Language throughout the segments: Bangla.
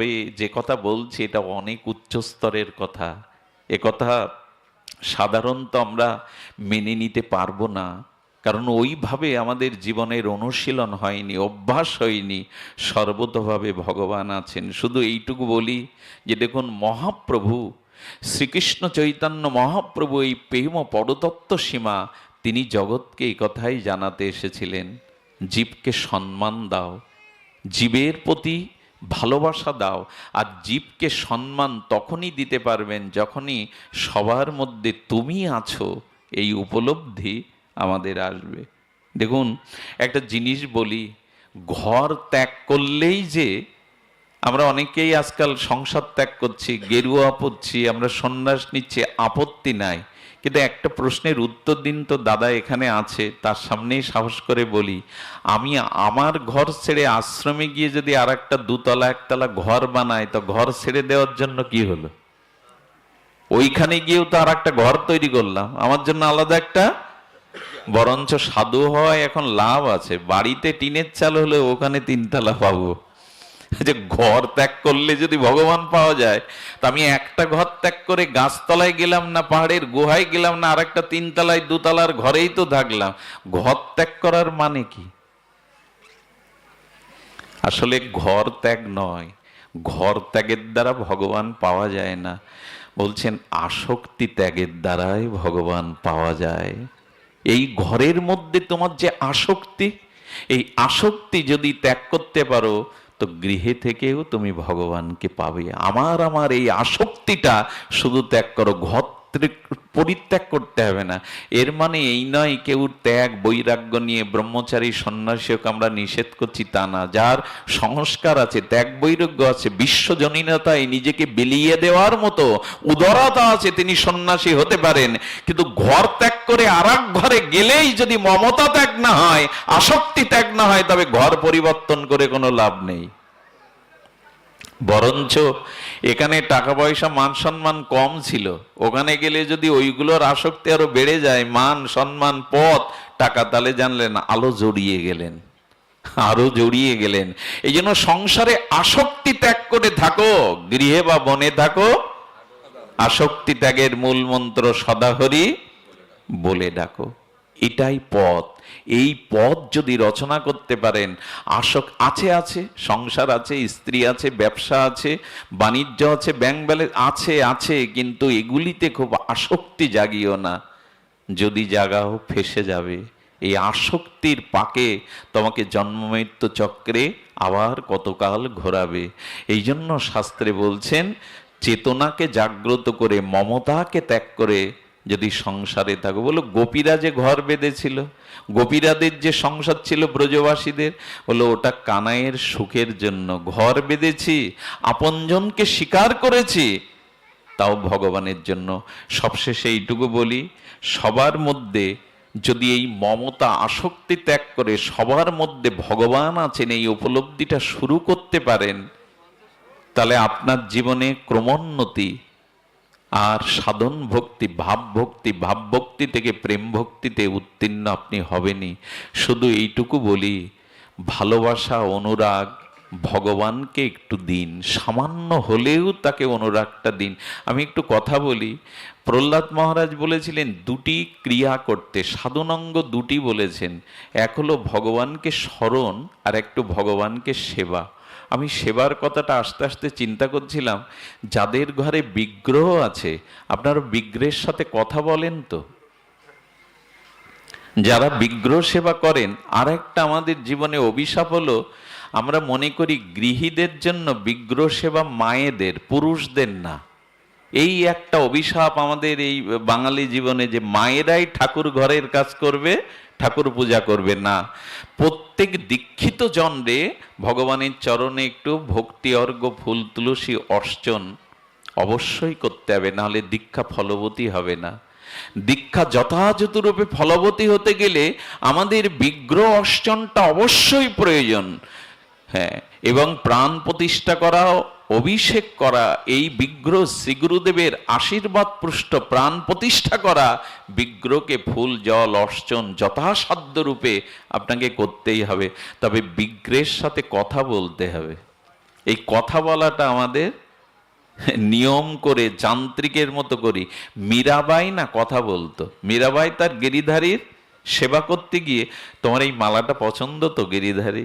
তবে যে কথা বলছি, এটা অনেক উচ্চ স্তরের কথা। এ কথা সাধারণত আমরা মেনে নিতে পারব না। কারণ ওইভাবে আমাদের জীবনের অনুশীলন হয়নি, অভ্যাস হয়নি, সর্বতভাবে ভগবান আছেন। শুধু এইটুকু বলি যে, দেখুন, মহাপ্রভু, শ্রীকৃষ্ণ চৈতন্য মহাপ্রভু এই প্রেম পরতত্ত্ব সীমা তিনি জগৎকে এই কথাই জানাতে এসেছিলেন, জীবকে সম্মান দাও। জীবের প্রতি ভালোবাসা দাও। আর জীবকে সম্মান তখনই দিতে পারবেন যখনই সবার মধ্যে তুমি আছো, এই উপলব্ধি আমাদের আসবে। দেখুন, একটা জিনিস বলি, ঘর ত্যাগ করলেই যে আমরা অনেকেই আজকাল সংসার ত্যাগ করছি, গেরুয়া পড়ছি আমরা সন্ন্যাস নিচ্ছি, আপত্তি নাই। কিন্তু একটা প্রশ্নের উত্তর দিন তো দাদা এখানে আছে, তার সামনেই সাহস করে বলি। আমি আমার ঘর ছেড়ে আশ্রমে গিয়ে যদি আর একটা দুতলা, একতলা ঘর বানাই, তো ঘর ছেড়ে দেওয়ার জন্য কি হলো? ওইখানে গিয়েও তো আর একটা ঘর তৈরি করলাম। আমার জন্য আলাদা একটা, বরঞ্চ সাধু হওয়ায় এখন লাভ আছে। বাড়িতে টিনের চাল হলে ওখানে তিনতলা পাবো। যে ঘর ত্যাগ করলে যদি ভগবান পাওয়া যায়, তা আমি একটা ঘর ত্যাগ করে গাছতলায় গেলাম না, পাহাড়ের গুহায় গেলাম না আর একটা তিনতলায়, দুতলার ঘরেই তো থাকলাম। ঘর ত্যাগ করার মানে কি? আসলে ঘর ত্যাগ নয়। ঘর ত্যাগের দ্বারা ভগবান পাওয়া যায় না। বলছেন, আসক্তি ত্যাগের দ্বারাই ভগবান পাওয়া যায়। এই ঘরের মধ্যে তোমার যে আসক্তি, এই আসক্তি যদি ত্যাগ করতে পারো তো গৃহে থেকেও তুমি ভগবানকে পাবে। আমার আমার এই আসক্তিটা শুধু ত্যাগ করো ঘর পরিত্যাগ করতে হবে না। এর মানে এই নয় কেউ ত্যাগ, বৈরাগ্য নিয়ে ব্রহ্মচারী সন্ন্যাসীকে আমরা নিষেধ করছি তা না। যার সংস্কার আছে, ত্যাগ, বৈরাগ্য আছে বিশ্বজনীনতায় নিজেকে বিলিয়ে দেওয়ার মতো উদারতা আছে তিনি সন্ন্যাসী হতে পারেন। কিন্তু ঘর ত্যাগ করে আর ঘরে গেলেই যদি মমতা ত্যাগ না হয়, আসক্তি ত্যাগ না হয়, তবে ঘর পরিবর্তন করে কোনো লাভ নেই। বরঞ্চ এখানে টাকা পয়সা মান সম্মান কম ছিল। ওখানে গেলে যদি ওইগুলোর আসক্তি আরও বেড়ে যায়, মান, সম্মান, পথ, টাকা তালে জানলেন, আলো জড়িয়ে গেলেন। আরও জড়িয়ে গেলেন। এই জন্য সংসারে আসক্তি ত্যাগ করে থাকো, গৃহে বা বনে থাকো। আসক্তি ত্যাগের মূল মন্ত্র সদাহরি বলে ডাকো। এটাই পথ। এই পথ যদি রচনা করতে পারেন আসক আছে আছে, সংসার আছে, স্ত্রী আছে, ব্যবসা আছে, বাণিজ্য আছে, ব্যাংক ব্যালেন্স আছে আছে, কিন্তু এগুলিতে খুব আসক্তি জাগিও না। যদি জাগাও, ফেসে যাবে। এই আসক্তির পাকে তোমাকে জন্মমৃত্যু চক্রে আবার কতকাল ঘোরাবে। এই জন্য শাস্ত্রে বলছেন, চেতনাকে জাগ্রত করে, মমতাকে ত্যাগ করে যদি সংসারে থাকো, বলো গোপীরা যে ঘর বেঁধেছিল, গোপীরাদের যে সংসার ছিল ব্রজবাসীদের, বলো ওটা কানাইয়ের সুখের জন্য ঘর বেঁধেছি, আপনজনকে স্বীকার করেছি, তাও ভগবানের জন্য। সবশেষে এইটুকু বলি, সবার মধ্যে যদি এই মমতা আসক্তি ত্যাগ করে সবার মধ্যে ভগবান আছেন, এই উপলব্ধিটা শুরু করতে পারেন, তাহলে আপনার জীবনে ক্রমোন্নতি আর সাধন ভক্তি, ভাব ভক্তি ভাব ভক্তি থেকে প্রেম ভক্তিতে উত্তীর্ণ আপনি হবেনি শুধু এইটুকু বলি, ভালোবাসা, অনুরাগ ভগবানকে একটু দিন, সামান্য হলেও তাকে অনুরাগটা দিন। আমি একটু কথা বলি, প্রহ্লাদ মহারাজ বলেছিলেন, দুটি ক্রিয়া করতে। সাধনাঙ্গ দুটি বলেছেন, এক হলো ভগবানকে স্মরণ আর একটু ভগবানকে সেবা। আমি সেবার কথাটা আস্তে আস্তে চিন্তা করছিলাম, যাদের ঘরে বিগ্রহ আছে, আপনারা বিগ্রহের সাথে কথা বলেন তো। যারা বিগ্রহ সেবা করেন আর একটা আমাদের জীবনে অভিশাপ হলো আমরা মনে করি গৃহীদের জন্য বিগ্রহ সেবা মায়েদের, পুরুষদের না। এই একটা অভিশাপ আমাদের এই বাঙালি জীবনে যে মায়েরাই ঠাকুর ঘরের কাজ করবে, ঠাকুর পূজা করবে না। প্রত্যেক দীক্ষিত জনরে ভগবানের চরণে একটু ভক্তি অর্ঘ ফুল, তুলসী, অর্চন অবশ্যই করতে হবে, নাহলে দীক্ষা ফলবতী হবে না। দীক্ষা যথাযথ রূপে ফলবতী হতে গেলে আমাদের বিগ্রহ অর্চনটা অবশ্যই প্রয়োজন। হ্যাঁ এবং প্রাণ প্রতিষ্ঠা করা অভিষেক করা এই বিগ্রহ শ্রীগুরুদেবের আশীর্বাদ পৃষ্ঠ প্রাণ প্রতিষ্ঠা করা বিগ্রহকে ফুল, জল, অর্চন যথাসাধ্য রূপে আপনাকে করতেই হবে। তবে বিগ্রহের সাথে কথা বলতে হবে। এই কথা বলাটা আমাদের নিয়ম করে, যান্ত্রিকের মতো করি। মীরাবাই না কথা বলতো। মীরাবাই তার গিরিধারীর সেবা করতে গিয়ে, তোমার এই মালাটা পছন্দ তো গিরিধারী?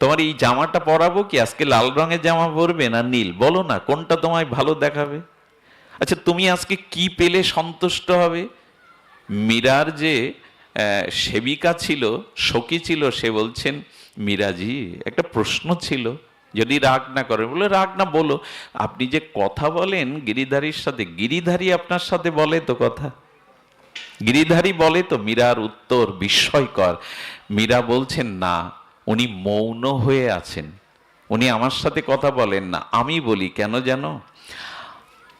তোমার এই জামাটা পরাবো কি? আজকে লাল রঙের জামা পরবে না নীল? বলো না, কোনটা তোমায় ভালো দেখাবে? আচ্ছা তুমি আজকে কি পেলে সন্তুষ্ট হবে? মীরার যে সেবিকা ছিল, সখী ছিল, সে বলছেন, মীরাজি, একটা প্রশ্ন ছিল, যদি রাগ না করে। বলে, রাগ না, বলো। আপনি যে কথা বলেন গিরিধারীর সাথে, গিরিধারী আপনার সাথে বলে তো কথা। গিরিধারী বলে তো, মীরার উত্তর বিস্ময়কর। মীরা বলছেন, না উনি মৌন হয়ে আছেন। উনি আমার সাথে কথা বলেন না, আমি বলি, কেন যেন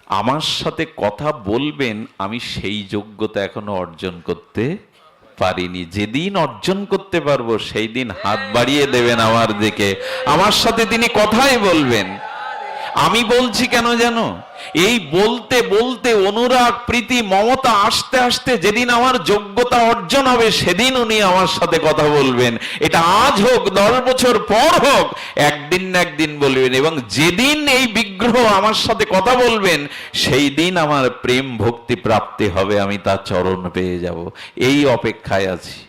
আমার সাথে কথা বলবেন, আমি সেই যোগ্যতা এখনও অর্জন করতে পারিনি। যেদিন অর্জন করতে পারব, সেই দিন হাত বাড়িয়ে দেবেন আমার দিকে। আমার সাথে তিনি কথাই বলবেন। আমি বলছি কেন জানো এই বলতে বলতে অনুরাগ, প্রীতি, মমতা আসতে আসতে যেদিন আমার যোগ্যতা অর্জন হবে, সেদিন উনি আমার সাথে কথা বলবেন। এটা আজ হোক, দশ বছর পর হোক, একদিন না একদিন বলবেন। এবং যেদিন এই বিগ্রহ আমার সাথে কথা বলবেন, সেই দিন আমার প্রেম ভক্তি প্রাপ্তি হবে, আমি তার চরণ পেয়ে যাব। এই অপেক্ষায় আছি।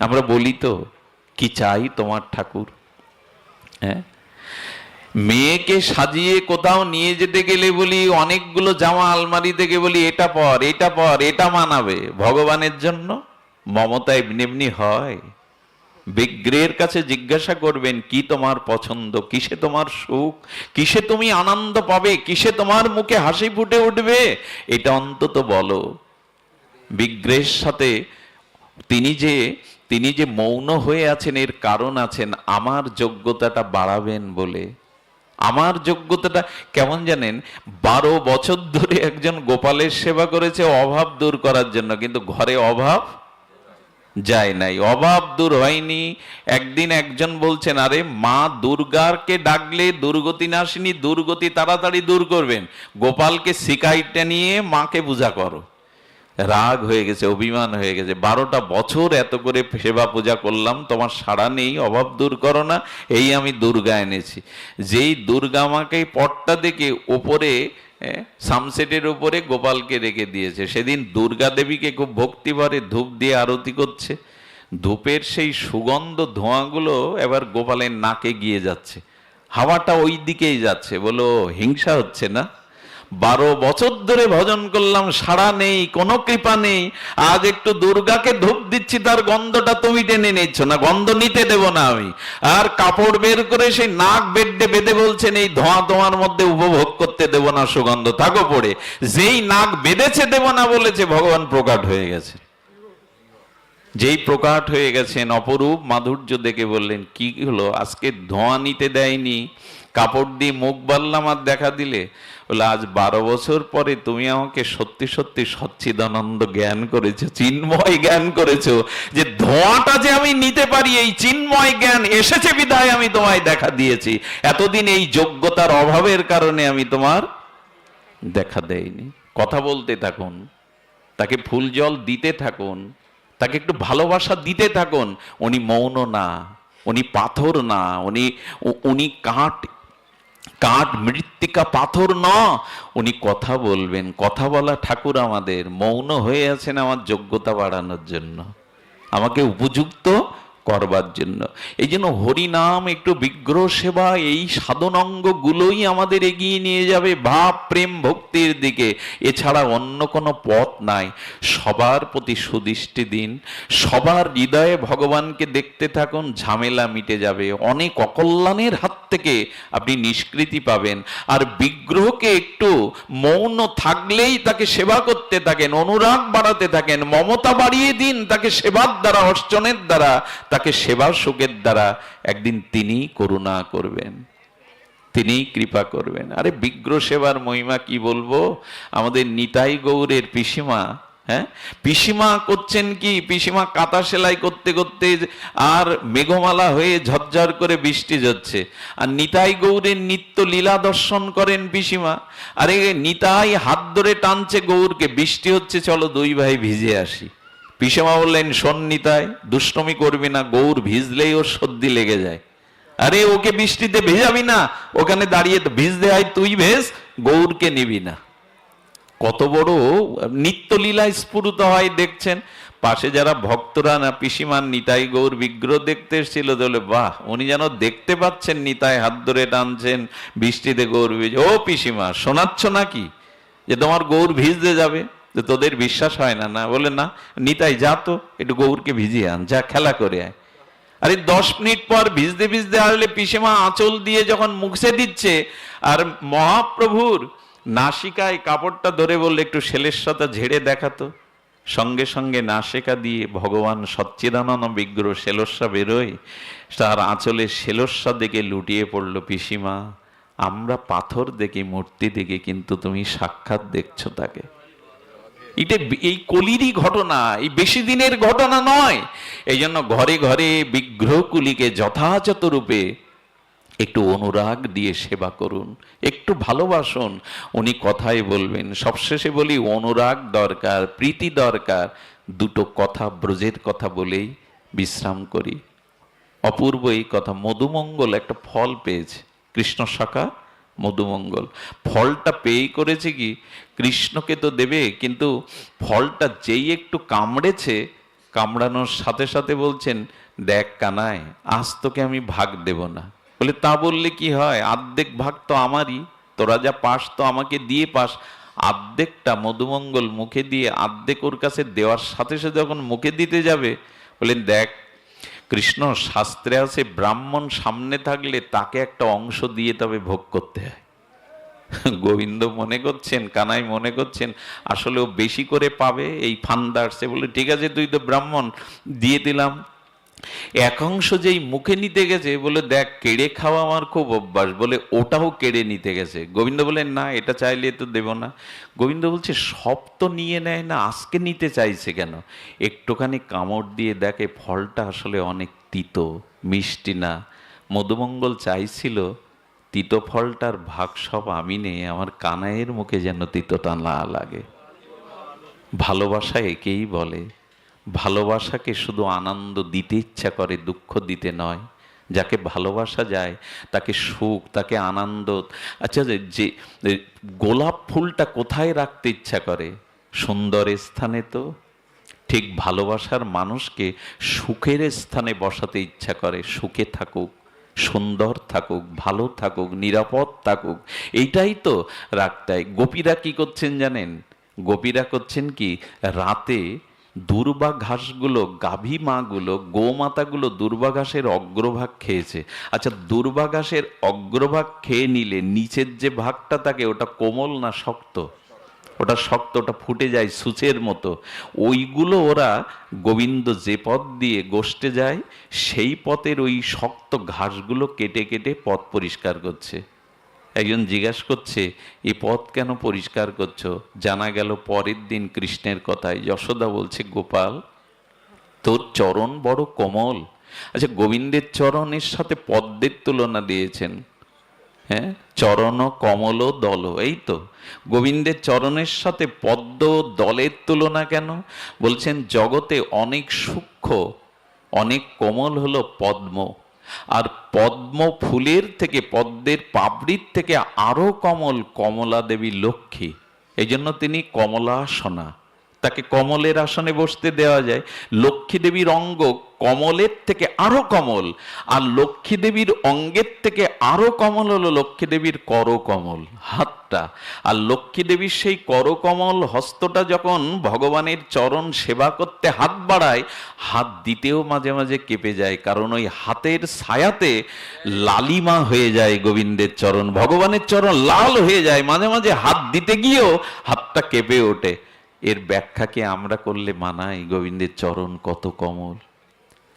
আমরা বলি তো, কি চাই তোমার ঠাকুর? হ্যাঁ? মেয়েকে সাজিয়ে কোথাও নিয়ে যেতে গেলে বলি, অনেকগুলো জামা আলমারি থেকে বলি, এটা পর এটা পর, এটা মানাবে। ভগবানের জন্য মমতা এমনি এমনি হয়। বিগ্রহের কাছে জিজ্ঞাসা করবেন, কি তোমার পছন্দ? কিসে তোমার সুখ? কিসে তুমি আনন্দ পাবে? কিসে তোমার মুখে হাসি ফুটে উঠবে? এটা অন্তত বলো। বিগ্রহের সাথে তিনি যে তিনি যে মৌন হয়ে আছেন, এর কারণ আছেন, আমার যোগ্যতাটা বাড়াবেন বলে। আমার যোগ্যতাটা কেমন জানেন? বারো বছর ধরে একজন গোপালের সেবা করেছে, অভাব দূর করার জন্য। কিন্তু ঘরে অভাব যায় নাই। অভাব দূর হয়নি। একদিন একজন বলছেন, আরে মা দুর্গাকে ডাকলে দুর্গতি নাসিনী দুর্গতি তাড়াতাড়ি দূর করবেন। গোপালকে শিকাইটা নিয়ে মাকে পূজা করো। রাগ হয়ে গেছে, অভিমান হয়ে গেছে। বারোটা বছর এত করে সেবা পূজা করলাম, তোমার সাড়া নেই, অভাব দূর করো না, এই আমি দুর্গা এনেছি। যেই দুর্গা আমাকে পটটা দেখে ওপরে সামসেটের উপরে গোপালকে রেখে দিয়েছে। সেদিন দুর্গা দেবীকে খুব ভক্তিভরে ধূপ দিয়ে আরতি করছে। ধূপের সেই সুগন্ধ ধোঁয়াগুলো এবার গোপালের নাকে গিয়ে যাচ্ছে। হাওয়াটা ওই দিকেই যাচ্ছে। বলো, হিংসা হচ্ছে না? বারো বছর ধরে ভজন করলাম, সাড়া নেই, কোনো কৃপা নেই। আজ একটু দুর্গাকে ধূপ দিচ্ছি, তার গন্ধটা তুমি টেনে নিচ্ছ না, গন্ধ নিতে দেব না আমি। আর কাপড় বের করে সেই নাক বেডে বেঁধে বলছেন, এই ধোঁয়া তোমার মধ্যে উপভোগ করতে দেব না, সুগন্ধ, থাকো পড়ে। যেই নাক বেঁধেছে দেব না বলেছে, ভগবান প্রকাট হয়ে গেছে। যেই প্রকাট হয়ে গেছেন, অপরূপ মাধুর্য দেখে বললেন, কি হলো? আজকে ধোঁয়া নিতে দেয়নি। কাপড় দিয়ে মুখ বাল্লাম আর দেখা দিলে? বলে, আজ বারো বছর পরে তুমি আমাকে সত্যি সত্যি সচ্চিদানন্দ জ্ঞান করেছ, চিন্ময় জ্ঞান করেছ। যে ধোঁয়াটা যে আমি নিতে পারি, এই চিন্ময় জ্ঞান এসেছে বিধায় আমি তোমায় দেখা দিয়েছি। এতদিন এই যোগ্যতার অভাবের কারণে আমি তোমার দেখা দেয়নি কথা বলতে থাকুন, তাকে ফুল জল দিতে থাকুন, তাকে একটু ভালোবাসা দিতে থাকুন। উনি মৌন না, উনি পাথর না, উনি উনি কাঠ কাঠ মৃত্তিকা পাথর ন। উনি কথা বলবেন, কথা বলা ঠাকুর আমাদের, মৌন হয়ে আছেন আমার যোগ্যতা বাড়ানোর জন্য। আমাকে উপযুক্ত করবার জন্য। এই জন্য হরিনাম, একটু বিগ্রহ সেবা, এই সাধনাঙ্গ গুলোই আমাদের এগিয়ে নিয়ে যাবে ভাব, প্রেম, ভক্তির দিকে। এছাড়া অন্য কোনো পথ নাই। সবার প্রতি সুদৃষ্টি দিন। সবার হৃদয়ে ভগবানকে দেখতে থাকুন, ঝামেলা মিটে যাবে। অনেক অকল্যাণের হাত থেকে আপনি নিষ্কৃতি পাবেন। আর বিগ্রহকে একটু মৌন থাকলেই তাকে সেবা করতে থাকেন, অনুরাগ বাড়াতে থাকেন, মমতা বাড়িয়ে দিন তাকে সেবার দ্বারা, অর্চনের দ্বারা। তাকে সেবা সুখের দ্বারা একদিন তিনি করুণা করবেন। তিনি কৃপা করবেন। আরে বিগ্রহ সেবার মহিমা কি বলব? আমাদের নিতাই গৌরের পিসিমা হ্যাঁ? পিসিমা করছেন কি? পিসিমা কাঁথা সেলাই করতে করতে আর মেঘমালা হয়ে ঝরঝর করে বৃষ্টি যাচ্ছে আর নিতাই গৌরের নিত্য লীলা দর্শন করেন পিসিমা। আরে নিতাই হাত ধরে টানছে গৌরকে, বৃষ্টি হচ্ছে, চলো দুই ভাই ভিজে আসি। পিসিমা বললেন, সন্নিতায় দুষ্টমি করবি না, গৌর ভিজলেই ওর সর্দি লেগে যায়। আরে, ওকে বৃষ্টিতে ভেজাবি না, ওখানে দাঁড়িয়ে ভিজতে হয়, তুই ভেজ গৌরকে নিবি না। কত বড় নিত্যলীলা স্ফুরিত হয়, দেখছেন? পাশে যারা ভক্তরা না পিসিমান নিতাই গৌর বিগ্রহ দেখতে এসেছিল তাহলে বাহ, উনি যেন দেখতে পাচ্ছেন, নিতাই হাত ধরে টানছেন, বৃষ্টিতে গৌর ভিজ। ও পিসিমা, শোনাচ্ছ নাকি যে তোমার গৌর ভিজতে যাবে? যে তোদের বিশ্বাস হয় না না, বলে, না, নিতাই, যা তো, একটু গৌরকে ভিজিয়ে আন, যা খেলা করে আয়। আরে, দশ মিনিট পর ভিজতে ভিজতে আসলে পিসেমা আঁচল দিয়ে যখন মুখে দিচ্ছে, আর মহাপ্রভুর নাসিকায় কাপড়টা ধরে বললে একটু শেলের ঝেড়ে দেখাতো। সঙ্গে সঙ্গে নাসিকা দিয়ে ভগবান সচ্চিদানন্দ বিগ্রহ শেলস্যা বেরোয়, তার আঁচলে শেলস্যা দেখে লুটিয়ে পড়ল পিসিমা। আমরা পাথর দেখি, মূর্তি দেখি, কিন্তু তুমি সাক্ষাৎ দেখছ তাকে। এটা এই কলিরই ঘটনা, এই বেশি দিনের ঘটনা নয়। এই জন্য ঘরে ঘরে বিগ্রহগুলিকে যথাযথ রূপে একটু অনুরাগ দিয়ে সেবা করুন, একটু ভালোবাসুন। উনি কথাই বলবেন, সবশেষে বলি, অনুরাগ দরকার, প্রীতি দরকার। দুটো কথা, ব্রজের কথা বলেই বিশ্রাম করি। অপূর্ব এই কথা, মধুমঙ্গল একটা ফল পেয়েছে। কৃষ্ণ শাখা মধুমঙ্গল। ফলটা পেয়েই করেছে কি? কৃষ্ণকে তো দেবে, কিন্তু ফলটা যেই একটু কামড়েছে, কামড়ানোর সাথে সাথে বলছেন, দেখ কানায় আজ তোকে আমি ভাগ দেব না। বলে, তা বললে কি হয়? আর্ধেক ভাগ তো আমারই, তোরা যা পাস তো আমাকে দিয়ে পাস। আর্ধেকটা মধুমঙ্গল মুখে দিয়ে, আর্ধেক ওর কাছে দেওয়ার সাথে সাথে যখন মুখে দিতে যাবে, বলেন, দেখ কৃষ্ণ শাস্ত্রে আছে, ব্রাহ্মণ সামনে থাকলে তাকে একটা অংশ দিয়ে তবে ভোগ করতে হয়। গোবিন্দ মনে করছেন, কানাই মনে করছেন, আসলে ও বেশি করে পাবে, এই ফান্দা আসছে বলে ঠিক আছে, তুই তো ব্রাহ্মণ, দিয়ে দিলাম। এক অংশ যেই মুখে নিতে গেছে, বলে, দেখ, কেড়ে খাওয়া আমার খুব অভ্যাস। বলে, ওটাও কেড়ে নিতে গেছে। গোবিন্দ বলেন, না, এটা চাইলে তো দেব না। গোবিন্দ বলছে, সব তো নিয়ে নেয় না, আজকে নিতে চাইছে কেন? একটুখানি কামড় দিয়ে দেখে ফলটা আসলে অনেক তিতো, মিষ্টি না। মধুমঙ্গল চাইছিল, তিতো ফলটার ভাগ সব আমি নেই, আমার কানাইয়ের মুখে যেন তিতোটা না লাগে। ভালোবাসা একেই বলে। ভালোবাসাকে শুধু আনন্দ দিতে ইচ্ছা করে, দুঃখ দিতে নয়। যাকে ভালোবাসা যায়, তাকে সুখ, তাকে আনন্দ। আচ্ছা যে গোলাপ ফুলটা কোথায় রাখতে ইচ্ছা করে? সুন্দর স্থানে তো। ঠিক ভালোবাসার মানুষকে সুখের স্থানে বসাতে ইচ্ছা করে, সুখে থাকুক, সুন্দর থাকুক, ভালো থাকুক, নিরাপদ থাকুক। এইটাই তো রাখতে গোপীরা কি করছেন জানেন? গোপীরা করছেন কি? রাতে দুর্বা ঘাসগুলো গাভী মাগুলো গোমাতাগুলো দুর্বা ঘাসের অগ্রভাগ খেয়েছে। আচ্ছা দুর্বা ঘাসের অগ্রভাগ খেয়ে নিলে নিচের যে ভাগটা থাকে, ওটা কোমল না শক্ত? ওটা শক্ত, ওটা ফুটে যায় সূচের মতো। ওইগুলো ওরা গোবিন্দ যে পথ দিয়ে গোষ্ঠে যায়, সেই পথের ওই শক্ত ঘাসগুলো কেটে কেটে পথ পরিষ্কার করছে। একজন জিজ্ঞাসা করছে, এই পথ কেন পরিষ্কার করছ? জানা গেল পরের দিন কৃষ্ণের কথায়, যশোদা বলছে, গোপাল, তোর চরণ বড় কোমল। আচ্ছা গোবিন্দের চরণের সাথে পদ্মের তুলনা দিয়েছেন। হ্যাঁ চরণ কমল দল, এই তো। গোবিন্দের চরণের সাথে পদ্ম দলের তুলনা কেন? বলছেন, জগতে অনেক সূক্ষ্ম, অনেক কোমল হলো পদ্ম। আর পদ্ম ফুলের থেকে, পদ্মের পাবড়ির থেকে আরও কমল কমলা দেবী লক্ষ্মী। এই জন্য তিনি কমলা আসনা তাকে কমলের আসনে বসতে দেওয়া যায়। লক্ষ্মী দেবীর অঙ্গ কমলের থেকে আরও কমল, আর লক্ষ্মী দেবীর অঙ্গের থেকে আরও কমল হলো লক্ষ্মী দেবীর করকমল, হাতটা। আর লক্ষ্মী দেবীর সেই করকমল হস্তটা যখন ভগবানের চরণ সেবা করতে হাত বাড়ায়, হাত দিতেও মাঝে মাঝে কেঁপে যায়, কারণ ওই হাতের ছায়াতে লালিমা হয়ে যায় গোবিন্দের চরণ, ভগবানের চরণ লাল হয়ে যায়, মাঝে মাঝে হাত দিতে গিয়েও হাতটা কেঁপে ওঠে। এর ব্যাখ্যাকে আমরা করলে মানাই গোবিন্দের চরণ কত কমল?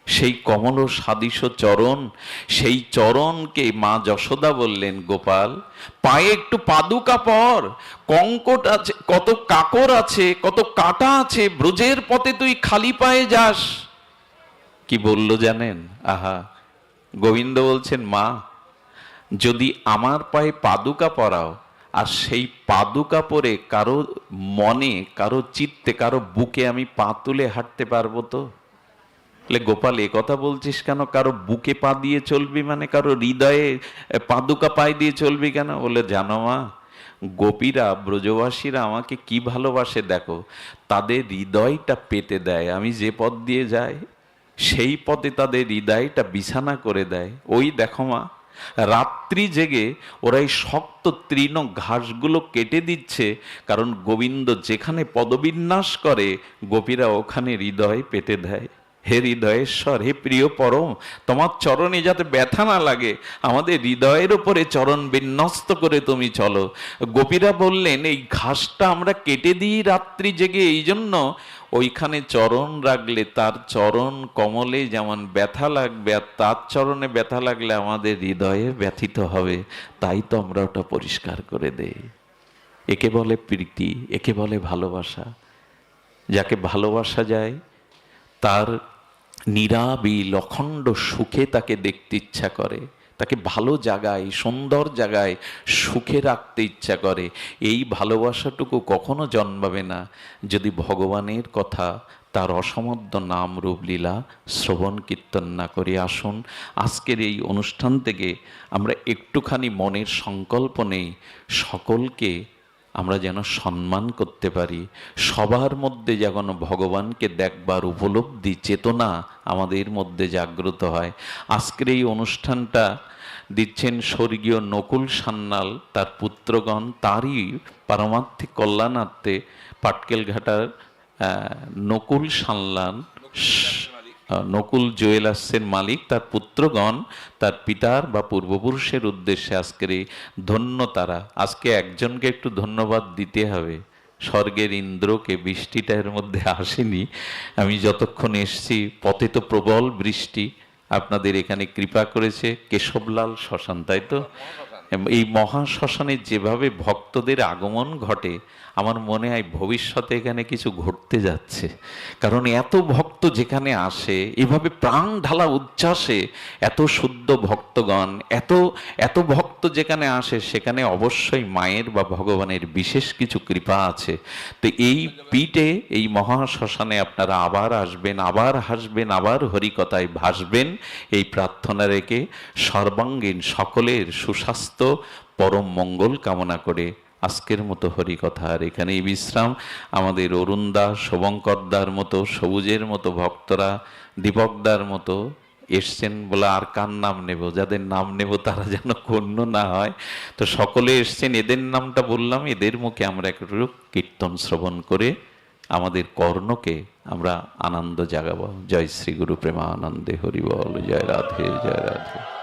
সেই কমল সাদিস চরণ, সেই চরণকে মা যশোদা বললেন, গোপাল, পায়ে একটু পাদুকা পর, কঙ্কট আছে, কত কাকর আছে, কত কাটা আছে, ব্রজের পথে তুই খালি পায়ে যাস। কি বলল জানেন? আহা, গোবিন্দ বলছেন, মা, যদি আমার পায়ে পাদুকা পরাও, আর সেই পাদুকা পরে কারও মনে, কারও চিত্তে, কারও বুকে আমি পা তুলে হাঁটতে পারব তো? বলে গোপাল, এ কথা বলছিস কেন? কারও বুকে পা দিয়ে চলবি মানে? কারও হৃদয়ে পাদুকা পায়ে দিয়ে চলবি কেন? বলে, জানো মা, গোপীরা, ব্রজবাসীরা আমাকে কি ভালোবাসে দেখো? তাদের হৃদয়টা পেতে দেয়। আমি যে পথ দিয়ে যাই, সেই পথে তাদের হৃদয়টা বিছানা করে দেয়। ওই দেখো মা, রাত্রি জেগে ওরা এই শক্ত তৃণ ঘাসগুলো কেটে দিচ্ছে। কারণ গোবিন্দ যেখানে পদবিন্যাস করে, গোপীরা ওখানে হৃদয় পেতে দেয়। হে হৃদয়েশ্বর, হে প্রিয় পরম, তোমার চরণে যাতে ব্যথা না লাগে, আমাদের হৃদয়ের ওপরে চরণ বিন্যস্ত করে তুমি চলো। গোপীরা বললেন, এই ঘাসটা আমরা কেটে দিই রাত্রি জেগে এই জন্য ওইখানে চরণ রাখলে তার চরণ কমলে যেমন ব্যথা লাগবে, আর তার চরণে ব্যথা লাগলে আমাদের হৃদয়ে ব্যথিত হবে। তাই তো আমরা ওটা পরিষ্কার করে দেই। একে বলে প্রীতি, একে বলে ভালোবাসা। যাকে ভালোবাসা যায়, তার নিরাবিল অখণ্ড সুখে তাকে দেখতে ইচ্ছা করে। তাকে ভালো জায়গায় সুন্দর জায়গায় সুখে রাখতে ইচ্ছা করে। এই ভালোবাসাটুকু কখনো জন্মাবে না। যদি ভগবানের কথা তার অসমর্থ নাম রূপলীলা শ্রবণ কীর্তন না করে আসুন, আজকের এই অনুষ্ঠান থেকে আমরা একটুখানি মনের সংকল্প নেই। সকলকে আমরা যেন সম্মান করতে পারি। সবার মধ্যে যেন ভগবানকে দেখবার উপলব্ধি চেতনা আমাদের মধ্যে জাগ্রত হয়। আজকের এই অনুষ্ঠানটা দিচ্ছেন স্বর্গীয় নকুল সান্যাল তার পুত্রগণ তারই পারমার্থিক কল্যাণার্থে পাটকেলঘাটার নকুল সান্যাল আহ, নকুল জুয়েলার্সের মালিক, তার পুত্রগণ, তার পিতার বা পূর্বপুরুষের উদ্দেশ্যে আজকের এই ধন্য তারা। আজকে একজনকে একটু ধন্যবাদ দিতে হবে। স্বর্গের ইন্দ্রকে বৃষ্টিটা এর মধ্যে আসেনি। আমি যতক্ষণ এসছি, পথে তো প্রবল বৃষ্টি। আপনাদের এখানে কৃপা করেছে, কেশবলাল শ্মশান, তাই তো? এই মহা শ্মশানে যেভাবে ভক্তদের আগমন ঘটে, আমার মনে হয় ভবিষ্যতে এখানে কিছু ঘটতে যাচ্ছে। কারণ এত ভক্ত যেখানে আসে, এভাবে প্রাণ ঢালা উচ্ছ্বাসে এত শুদ্ধ ভক্তগণ, এত এত ভক্ত যেখানে আসে, সেখানে অবশ্যই মায়ের বা ভগবানের বিশেষ কিছু কৃপা আছে। তো এই পিঠে, এই মহা শ্মশানে আপনারা আবার আসবেন, আবার হাসবেন, আবার হরিকথায় ভাসবেন, এই প্রার্থনা রেখে সর্বাঙ্গীন সকলের সুস্বাস্থ্য পরম মঙ্গল কামনা করে আজকের মতো হরিকথার এখানেই বিশ্রাম। আমাদের অরুণদা, শুভঙ্করদার মতো, সবুজের মতো ভক্তরা, দীপকদার মতো এসছেন বলে আর কার নাম নেব? যাদের নাম নেব তারা যেন গণ্য না হয়। তো সকলে এসছেন, এদের নামটা বললাম, এদের মুখে আমরা একটু কীর্তন শ্রবণ করে আমাদের কর্ণকে আমরা আনন্দ জাগাবো। জয় শ্রী গুরু প্রেমানন্দে। হরিবল জয় রাধে জয় রাধে।